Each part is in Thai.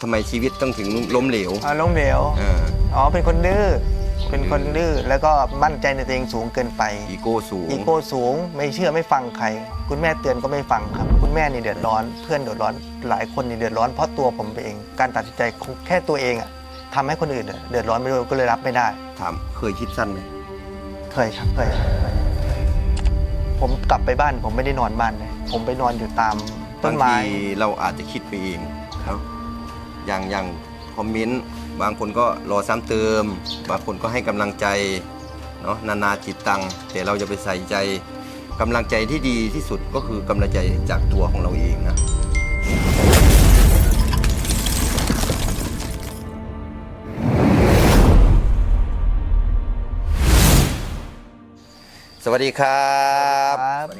ทำไมชีวิตต้องถึงล้มเหลว อ๋อล้มเหลว เออ อ๋อ เป็นคนดื้อ เป็นคนดื้อ แล้วก็มั่นใจในตัวเองสูงเกินไป อีโก้สูง อีโก้สูง ไม่เชื่อไม่ฟังใคร คุณแม่เตือนก็ไม่ฟังครับ คุณแม่นี่เดือดร้อน เพื่อนเดือดร้อน หลายคนนี่เดือดร้อนเพราะตัวผมเอง การตัดสินใจของแค่ตัวเองอะทำให้คนอื่นเดือดร้อนไปด้วยก็เลยรับไม่ได้ ถามเคยคิดสั้นไหมเคยครับ เคยผมกลับไปบ้านผมไม่ได้นอนบ้านเลย ผมไปนอนอยู่ตามต้บานงไม้ ทีเราอาจจะคิดไปเองครับ อย่างอย่างคอมเมนต์บางคนก็รอซ้ำเติม บางคนก็ให้กำลังใจเนาะนานาจิตตัง แต่เราจะไปใส่ใจกำลังใจที่ดีที่สุดก็คือกำลังใจจากตัวของเราเองนะสวัสดีครับ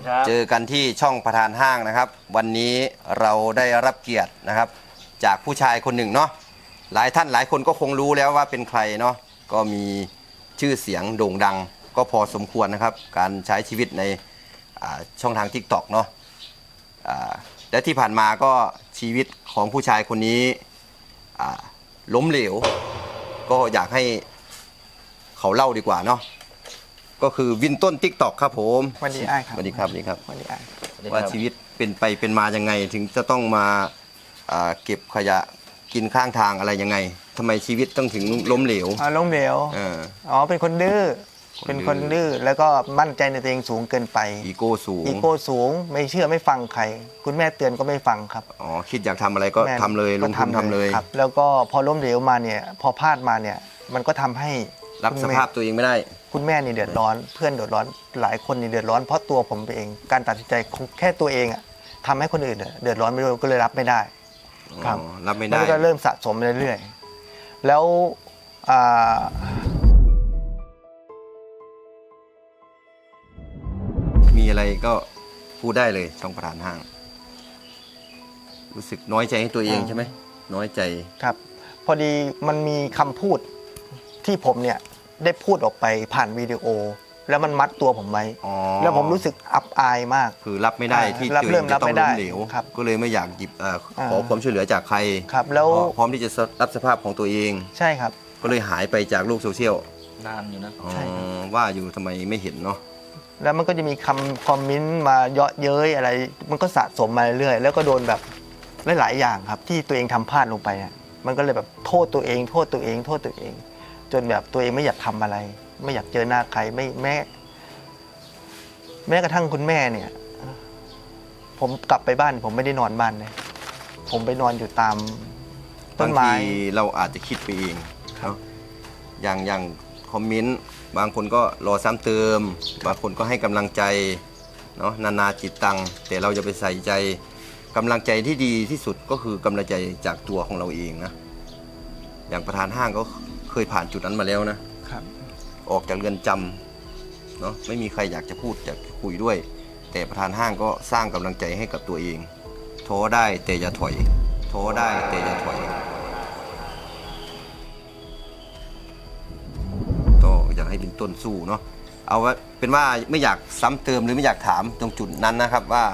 ครับเจอกันที่ช่องประธานห้างนะครับ วันนี้เราได้รับเกียรตินะครับ จากผู้ชายคนหนึ่งเนาะหลายท่านหลายคนก็คงรู้แล้วว่าเป็นใครเนาะก็มีชื่อเสียงโด่งดัง ก็พอสมควรนะครับ การใช้ชีวิตในอ่าช่องทาง t ิ k t o k เนาะอ่าและที่ผ่านมาก็ชีวิตของผู้ชายคนนี้อ่าล้มเหลว ก็อยากให้เขาเล่าดีกว่าเนาะก็คือวินต้น t ิ k t o k ครับผมสวัสดีอ้ายครับสวัสดีครับสวัสดีครับสวัสดีอ้ายว่าชีวิตเป็นไปเป็นมายังไงถึงจะต้องมาอ่า เก็บขยะกินข้างทางอะไรยังไงทำไมชีวิตต้องถึงล้มเหลวอ๋อล้มเหลวเออ อ๋อเป็นคนดื้อคนดื้อเป็นคนดื้อแล้วก็มั่นใจในตัวเองสูงเกินไปอีโก้สูงอีโก้สูงไม่เชื่อไม่ฟังใคร คุณแม่เตือนก็ไม่ฟังครับอ๋อคิดอยากทำอะไรก็แม่ทำเลยลก็งทุนทำเลยครับ แล้วก็พอล้มเหลวมาเนี่ยพอพลาดมาเนี่ยมันก็ทำให้รับคุณสแม่ภาพตัวเองไม่ได้ คุณแม่นี่เดือดร้อน เพื่อนเดือดร้อนหลายคนนี่เดือดร้อนเพราะตัวผมเอง การตัดสินใจของแค่ตัวเองอะทำให้คนอื่นเดือดร้อนไปด้วยก็เลยรับไม่ได้ ครับอ๋อรับไม่มัได้นก็เริ่มสะสมไปเรื่อยๆแล้วอ่ามีอะไรก็พูดได้เลยช่องประธานห้าง รู้สึกน้อยใจให้ตัวเองใช่ไหมน้อยใจครับ พอดีมันมีคำพูดที่ผมเนี่ยได้พูดออกไปผ่านวิดีโอ แล้วมันมัดตัวผมไว้ อ๋อแล้วผมรู้สึกอับอายมาก คือรับไม่ได้อ่าที่รับตัวเอเริ่งมจะรับต้องไม่ได้ล้มเหลวครับก็เลยไม่อยากหยิบเอ่อขอ่าอความช่วยเหลือจากใครครับ แล้วเพราะพร้อมที่จะรับสภาพของตัวเอง ใช่ครับ ก็เลยหายไปจากโลกโซเชียลนานอยู่นะ อ๋อใช่ครับ ว่าอยู่ทำไมไม่เห็นเนาะ แล้วมันก็จะมีคำคอมเมนต์มาเยาะเย้ยอะไร มันก็สะสมมาเรื่อยๆแล้วก็โดนแบบหลายๆอย่างครับ ที่ตัวเองทำพลาดลงไปอะมันก็เลยแบบโทษตัวเอง โทษตัวเอง โทษตัวเอง จนแบบตัวเองไม่อยากทำอะไร ไม่อยากเจอหน้าใครไม่แม้ แม้กระทั่งคุณแม่เนี่ย ผมกลับไปบ้าน ผมไม่ได้นอนบ้านเลยผมไปนอนอยู่ตามต้บานงไม้ ทีเราอาจจะคิดไปเองเนาะอย่างอย่างคอมเมนต์บางคนก็รอซ้ำเติม บางคนก็ให้กำลังใจเนาะนานาจิตตัง แต่เราจะไปใส่ใจกำลังใจที่ดีที่สุดก็คือกำลังใจจากตัวของเราเองนะ อย่างประธานห้างก็เคยผ่านจุดนั้นมาแล้วนะ ครับ ออกจากเรือนจำเนาะไม่มีใครอยากจะพูดอยากจะคุยด้วย แต่ประธานห้างก็สร้างกำลังใจให้กับตัวเองท้อได้แต่อย่าถอยท้อได้แต่อย่าถอยก็อยากให้เป็นต้นสู้เนาะเอาว่าเป็นว่าไม่อยากซ้ำเติมหรือไม่อยากถามตรงจุดนั้นนะครับว่า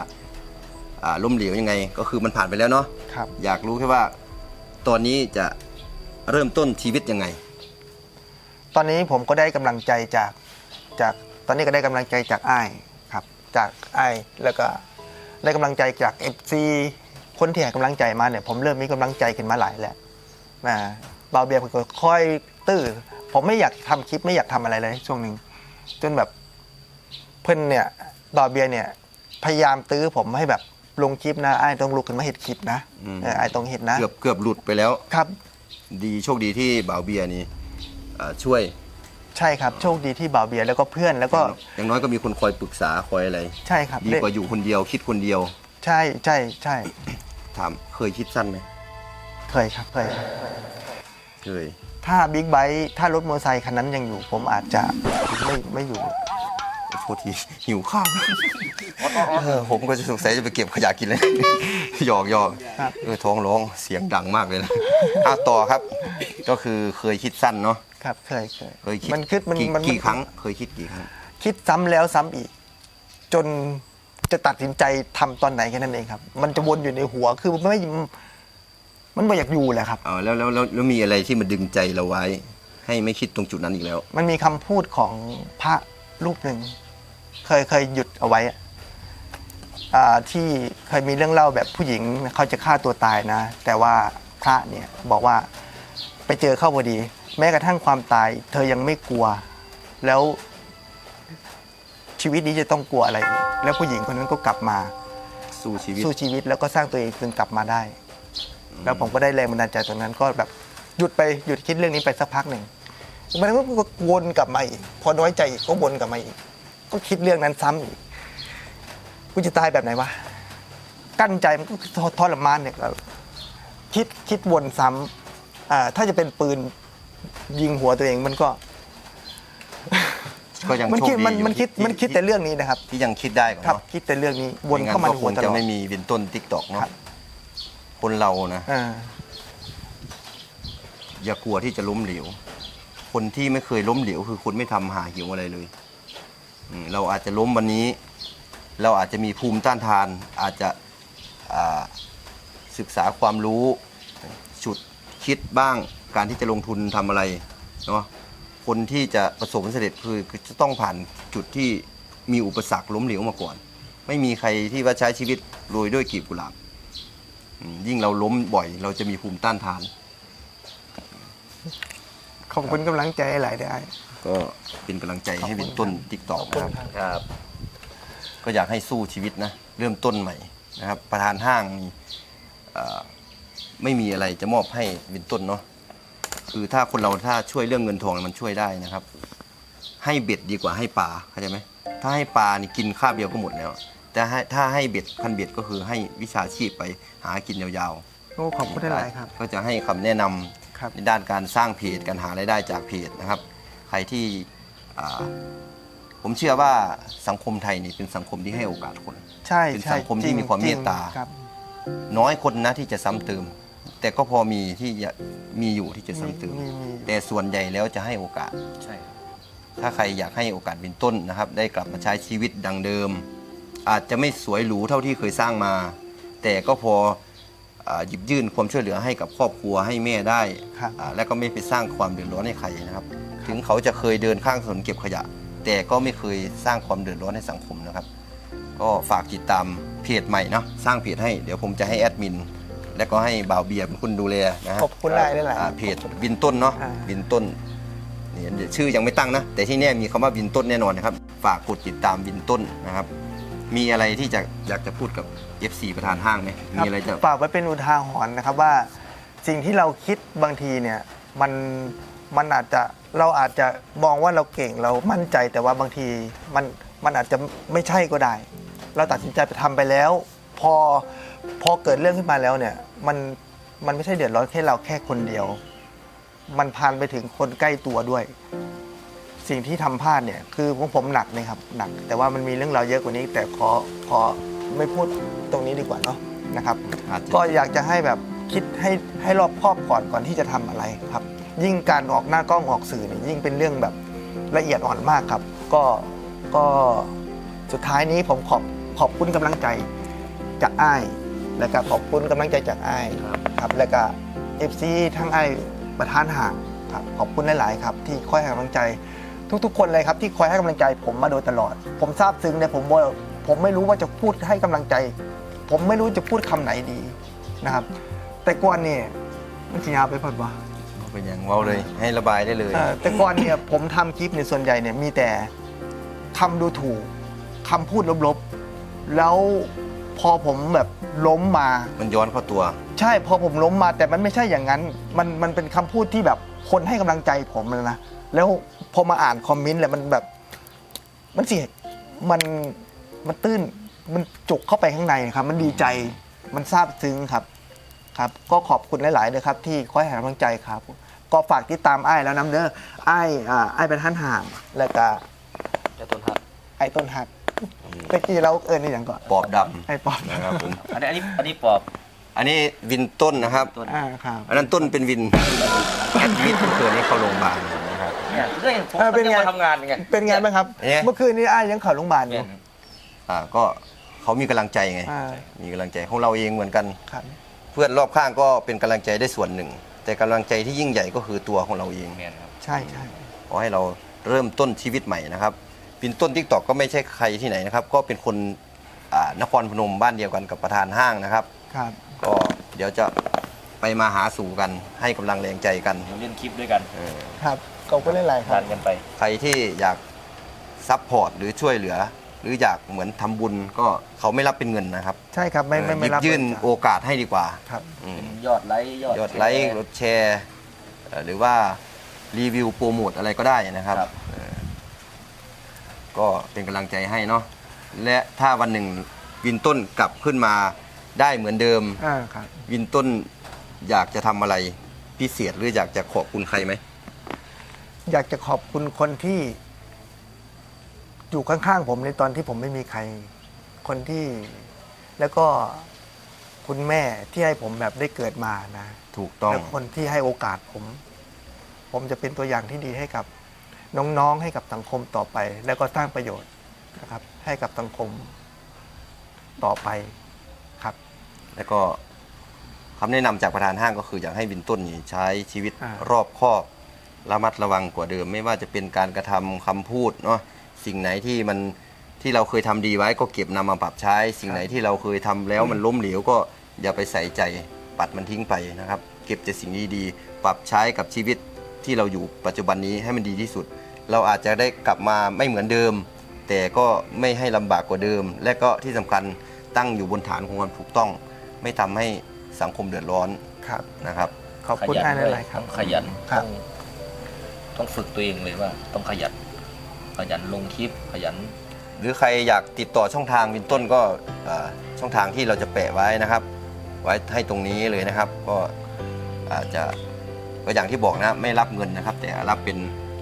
อ่าล้มเหลวยังไง ก็คือมันผ่านไปแล้วเนาะครับอยากรู้แค่ว่าตอนนี้จะเริ่มต้นชีวิตยังไง ตอนนี้ผมก็ได้กำลังใจจากจากตอนนี้ก็ได้กำลังใจจากอ้ายครับ จากอ้ายแล้วก็ได้กำลังใจจากเอฟซีคนที่ให้กำลังใจมาเนี่ยผมเริ่มมีกำลังใจขึ้นมาหลายแล้วนะเบาเบียร์ก็ค่อยตื้อผมไม่อยากทำคลิปไม่อยากทำอะไรเลยช่วงหนึ่งจนแบบเพื่อนเนี่ยเบาเบียร์เนี่ยพยายามตื้อผมให้แบบลงคลิปนะไอ้ายต้องลุกขึ้นมาเห็ดคลิปนะอืมเออไอ้ายต้องเห็ดนะ เกือบเกือบหลุดไปแล้วครับ ดีโชคดีที่บ่าวเบียร์นี่ เอ่อช่วยใช่ครับ โชคดีที่เบาเบียร์แล้วก็เพื่อนแล้วก็อย่างน้อยก็มีคนคอยปรึกษาคอยอะไร ใช่ครับดีกว่าอยู่คนเดียว คิดคนเดียวใช่ใช่ใช่ถามเคยคิดสั้นไหมเคยครับเคยครับเคย ถ้าบิ๊กไบค์ถ้ารถมอเตอร์ไซค์คันนั้นยังอยู่ ผมอาจจะไม่ไม่อยู่ โทษทีหิวข้าวเออผมก็จะสงสัยจะไปเก็บขยะกินเลย หยอกหยอกครับ เออท้องร้องเสียงดังมากเลยนะอะต่อครับ ก็คือเคยคิดสั้นเนาะ ครับ เคยเคยเคยคิดมันคิดมันกี่มันกี่ครั้ง เคยคิดกี่ครั้ง คิดซ้ำแล้วซ้ำอีก จนจะตัดสินใจทำตอนไหนแค่นั้นเองครับ มันจะวนอยู่ในหัวคือไม่มันบ่อยากอยู่แหละครับ เอาแล้วแล้วแล้วแล้วมีอะไรที่มันดึงใจเราไว้ ให้ไม่คิดตรงจุดนั้นอีกแล้ว มันมีคำพูดของพระรูปหนึ่ง เคยเคยหยุดเอาไว้อะอ่าที่เคยมีเรื่องเล่าแบบผู้หญิงเขาจะฆ่าตัวตายนะ แต่ว่าพระเนี่ยบอกว่าไปเจอเข้าพอดี แม้กระทั่งความตาย เธอยังไม่กลัว แล้วชีวิตนี้จะต้องกลัวอะไรอีกแล้วผู้หญิงคนนั้นก็กลับมาสู้ชีวิตสู้ชีวิตแล้วก็สร้างตัวเองจนกลับมาได้ แล้วผมก็ได้แรงบันดาลใจตรงนั้นก็แบบหยุดไปหยุดคิดเรื่องนี้ไปสักพักหนึ่งมันก็วนกลับมาอีกพอน้อยใจอีกก็วนกลับมาอีก ก็คิดเรื่องนั้นซ้ำอีกกูจะตายแบบไหนวะกั้นใจมันก็ทรมานเนี่ยก็คิดคิดวนซ้ำอ่าถ้าจะเป็นปืน ยิงหัวตัวเองมันก็ ก็ยังมันโชคคิดดีมันอยู่มันคิดที่มันคิดแต่เรื่องนี้นะครับที่ยังคิดได้ก่อนครับเนาะคิดแต่เรื่องนี้วนเข้ามาในไงั้นก็หัวคงตลจะอด ไม่มีเป็นต้นทิกตอกเนาะครับ คนเรานะ อ่า อย่ากลัวที่จะล้มเหลว คนที่ไม่เคยล้มเหลวคือคนไม่ทำหาหิวอะไรเลยอืมเราอาจจะล้มวันนี้ เราอาจจะมีภูมิต้านทาน อาจจะอ่าศึกษาความรู้ฉุดคิดบ้าง การที่จะลงทุนทำอะไรเนาะคนที่จะประสบความสำเร็จคือคือจะต้องผ่านจุดที่มีอุปสรรคล้มเหลวมาก่อน ไม่มีใครที่ว่าใช้ชีวิตโรยด้วยกลีบกุหลาบอืมยิ่งเราล้มบ่อย เราจะมีภูมิต้านทาน ขอบคุณกำลังใจหลายได้ ก็เป็นกำลังใจให้เป็นต้นติ๊กตอกขอบคุนะณครับครับ ครับ ก็อยากให้สู้ชีวิตนะ เริ่มต้นใหม่นะครับ ประธานห้างนี่เอ่อไม่มีอะไรจะมอบให้เป็นต้นเนาะ คือถ้าคนเราถ้าช่วยเรื่องเงินทองมันช่วยได้นะครับ ให้เบ็ดดีกว่าให้ปลาเข้าใจไหมถ้าให้ปลานี่กินข้าวเดียวก็หมดแล้ว แต่ให้ถ้าให้เบ็ดพันเบ็ดก็คือให้วิชาชีพไปหากินยาวๆโอ้ขอบคุณหลายๆครับ ก็จะให้คำแนะนำครับ ในด้านการสร้างเพจการหารายได้จากเพจนะครับ ใครที่อ่าผมเชื่อว่าสังคมไทยนี่เป็นสังคมที่ให้โอกาสคน ใช่เป็นใช่สังคมที่มีความจริงเมตตาครับ น้อยคนนะที่จะซ้ำเติม แต่ก็พอมีที่จะมีอยู่ที่จะซ้ำเติมมีมีแต่ส่วนใหญ่แล้วจะให้โอกาส ใช่ครับถ้าใครอยากให้โอกาสเป็นต้นนะครับ ได้กลับมาใช้ชีวิตดังเดิม อาจจะไม่สวยหรูเท่าที่เคยสร้างมา แต่ก็พออาหยิบยื่นความช่วยเหลือให้กับครอบครัวให้แม่ได้ครับ อ่าและก็ไม่ไปสร้างความเดือดร้อนให้ใครนะครับ ถึงเขาจะเคยเดินข้างถนนเก็บขยะ แต่ก็ไม่เคยสร้างความเดือดร้อนให้สังคมนะครับ ก็ฝากติดตามเพจใหม่เนาะสร้างเพจให้เดี๋ยวผมจะให้แอดมิน และก็ให้บ่าวเบียร์เป็นคนดูแลนะฮะขอบคุณหลายหลายอ่าเพจวินต้นเนาะอ่า วินต้นนี่เดี๋ยวชื่อยังไม่ตั้งนะ แต่ที่แน่มีคำว่าวินต้นแน่นอนนะครับ ฝากกดติดตามวินต้นนะครับ มีอะไรที่จะอยากจะพูดกับ FC ประธานห้างไหมมีอะไรจะ ฝากไว้เป็นอุทาหรณ์นะครับว่าสิ่งที่เราคิดบางทีเนี่ยมันมันอาจจะเราอาจจะมองว่าเราเก่งเรามั่นใจแต่ว่าบางทีมันมันอาจจะไม่ใช่ก็ได้ เราตัดสินใจไปทำไปแล้ว พอพอเกิดเรื่องขึ้นมาแล้วเนี่ย มันมันไม่ใช่เดือดร้อนแค่เราแค่คนเดียว มันพานไปถึงคนใกล้ตัวด้วย สิ่งที่ทำพลาดเนี่ย คือของผมหนักนะครับหนัก แต่ว่ามันมีเรื่องราวเยอะกว่านี้ แต่ขอขอไม่พูดตรงนี้ดีกว่าเนาะนะครับอาจจะก็อยากจะให้แบบคิดให้ให้รอบคอบก่อนก่อนที่จะทำอะไรครับ ยิ่งการออกหน้ากล้องออกสื่อเนี่ยยิ่งเป็นเรื่องแบบละเอียดอ่อนมากครับ ก็ก็สุดท้ายนี้ผมขอบขอบคุณกำลังใจจากอ้าย แล้วก็ขอบคุณกำลังใจจากอ้ายครับ แล้วก็เอฟซีทั้งอ้ายประธานห่างครับขอบคุณหลาย ๆ ครับ ที่คอยให้กำลังใจ ทุก ๆ คนเลยครับที่คอยให้กำลังใจ ผมมาโดยตลอด ผมซาบซึ้งเนี่ยผมว่าผมไม่รู้ว่าจะพูดให้กำลังใจ ผมไม่รู้จะพูดคำไหนดีนะครับ แต่ก่อนเนี่ยมันจะยาวไปพอดวะเป็นอย่างเว้าเลยให้ระบายได้เลย เอ่อแต่ก่อนเนี่ย ผมทำคลิปในยส่วนใหญ่เนี่ยมีแต่คำดูถูกคำพูดลบๆ แล้ว พอผมแบบล้มมา มันย้อนเข้าตัว ใช่พอผมล้มมาแต่มันไม่ใช่อย่างนั้น มันมันเป็นคำพูดที่แบบคนให้กำลังใจผมเลยนะ แล้วพอมาอ่านคอมเมนต์แล้วมันแบบ มันเสียมันมันตื้นมันจุกเข้าไปข้างในครับ มันดีใจมันซาบซึ้งครับ ครับ ก็ขอบคุณหลายๆเลยครับ ที่คอยให้กำลังใจครับ ก็ฝากติดตามไอ้ายแล้วน้ำเด้อไอ้ายอ่าไอ้ายเป็นท่านห่างแล้วก็ จะต้นหักไอ้ต้นหัก ตะกี้เราเอิญนี่อย่างก่อนปอบดไอ้ปอบำนะครับผม อันนี้อันนี้อันนี้ปอบอันนี้วินต้นนะครับต้นอ่าครับอันนั้นต้นเป็นวินแอดมิดเพื่อนให้เข้าโรงพยาบาลนะครับ เนี่ยเรื่องผมเออเป็นไง จะมาทำงานไงเป็นไงบ้างครับ เนี่ย เมื่อคืนนี้ไอ้ายยังเข่าโรงพยาบาลอเนี่ยู่ยอ่าก็เขามีกำลังใจไง อ่ามีกำลังใจของเราเองเหมือนกัน ครับพื่อนรอบข้างก็เป็นกำลังใจได้ส่วนหนึ่ง แต่กำลังใจที่ยิ่งใหญ่ก็คือตัวของเราเองแมนครับ ใช่ใช่ขอให้เราเริ่มต้นชีวิตใหม่นะครับ ปินต้นทิกตอกก็ไม่ใช่ใครที่ไหนนะครับ ก็เป็นคนอ่านครพนมบ้านเดียวกันกับประธานห้างนะครับ ครับ ก็เดี๋ยวจะไปมาหาสู่กันให้กำลังแรงใจกันเราเล่นคลิปด้วยกันเออครับขอบคุณหลายๆคดัรับ นกันไป ใครที่อยากซัพพอร์ตหรือช่วยเหลือ หรืออยากเหมือนทำบุญก็เขาไม่รับเป็นเงินนะครับใช่ครับ ไม่ไม่หไม่ยิบรับยื่นเงิจ้ะโอกาสให้ดีกว่าครับ อืมเป็นยอดไลค์ยอดยอดไลค์รถแชร์เอ่อหรือว่ารีวิวโปรโมทอะไรก็ได้นะครับ ครับเออ ก็เป็นกำลังใจให้เนาะและถ้าวันหนึ่งวินต้นกลับขึ้นมาได้เหมือนเดิม อ่าครับ วินต้นอยากจะทำอะไรพิเศษหรืออยากจะขอบคุณใครไหมอยากจะขอบคุณคนที่ อยู่ข้างๆผมในตอนที่ผมไม่มีใคร คนที่แล้วก็คุณแม่ที่ให้ผมแบบได้เกิดมานะถูกต้อง และคนที่ให้โอกาสผม ผมจะเป็นตัวอย่างที่ดีให้กับ น้องๆให้กับสังคมต่อไป แล้วก็สร้างประโยชน์นะครับให้กับสังคมต่อไปครับ แล้วก็คำแนะนำจากประธานห้างก็คืออยากให้วินต้นนี่ใช้ชีวิตอ่ารอบคอบระมัดระวังกว่าเดิม ไม่ว่าจะเป็นการกระทำคำพูดเนาะสิ่งไหนที่มันที่เราเคยทำดีไว้ก็เก็บนำมาปรับใช้ สิ่งไหนที่เราเคยทำแล้วมันล้มเหลวก็อย่าไปใส่ใจปัดมันทิ้งไปนะครับ เก็บแต่สิ่งดีๆปรับใช้กับชีวิต ที่เราอยู่ปัจจุบันนี้ให้มันดีที่สุด เราอาจจะได้กลับมาไม่เหมือนเดิม แต่ก็ไม่ให้ลำบากกว่าเดิม และก็ที่สำคัญตั้งอยู่บนฐานของความถูกต้อง ไม่ทำให้สังคมเดือดร้อนครับ นะครับ ขอบคุณขยัให้นด้วยหลายๆครับ ต้องขยันครับต้องต้องฝึกตัวเองเลยว่า ต้องขยัน ขยันลงคลิป ขยัน หรือใครอยากติดต่อช่องทางวินต้นก็เอ่อช่องทางที่เราจะแปะไว้นะครับ ไว้ให้ตรงนี้เลยนะครับ ก็อาจจะ ก็อย่างที่บอกนะไม่รับเงินนะครับ แต่รับเป็น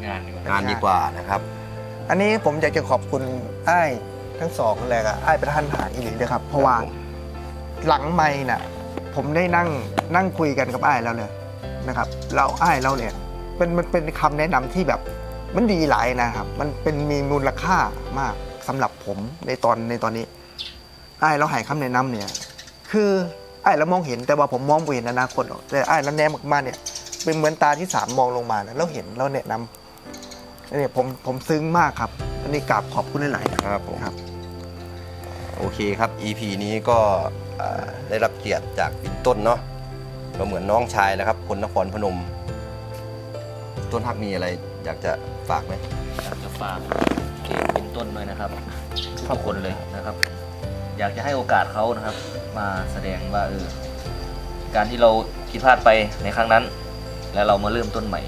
งานดีกว่างานดีกว่านะครับ อันนี้ผมอยากจะขอบคุณไอ้ายทั้งสองเลยอะไอ้ายประธานหางอีหลีเลยครับ เพราะว่าครับผมหลังไม่น่ะ ผมได้นั่งนั่งคุยกันกับไอ้ายแล้วเลยนะครับ เราไอ้ายเราเนี่ยเป็นมันเป็นคำแนะนำที่แบบมันดีหลายนะครับ มันเป็นมีมูลค่ามากสำหรับผมในตอนในตอนนี้ไอ้ายเราให้คำแนะนำเนี่ย คือไอ้ายเรามองเห็นแต่ว่าผมมองไม่เห็นอนาคตหรอกแต่ไอ้ายแล้วแนมออกมาเนี่ย เป็นเหมือนตาที่สามมองลงมานะเราเห็นเราแนะนำอันนี้ผมผมซึ้งมากครับ อันนี้กราบขอบคุณหลายๆครับครับผมครับ โอเคครับ EP นี้ก็เอ่อได้รับเกียรติจากวินต้นเนาะก็เหมือนน้องชายนะครับ คนนครพนม ต้นฮักมีอะไรอยากจะฝากไหม อยากจะฝากเพจเป็นต้นด้วยนะครับทุกคนเลยนะครับ อยากจะให้โอกาสเขานะครับ มาแสดงว่าเออการที่เราผิดพลาดไปในครั้งนั้น แล้วเรามาเริ่มต้นใหม่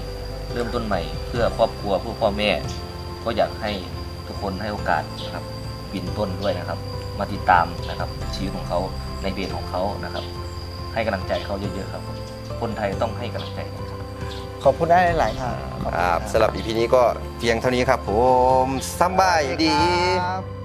เริ่มต้นใหม่เพื่อครอบครัวเพื่อพ่อแม่ ก็อยากให้ทุกคนให้โอกาสนะครับวินต้นด้วยนะครับ มาติดตามนะครับชีวิตของเขาในเพจของเขานะครับ ให้กำลังใจเขาเยอะๆครับ คนไทยต้องให้กำลังใจกันครับ ขอบคุณได้หลายๆครับขอบคุณครับสำหรับ EP นี้ก็เพียงเท่านี้ครับผมสำบายดี ครับ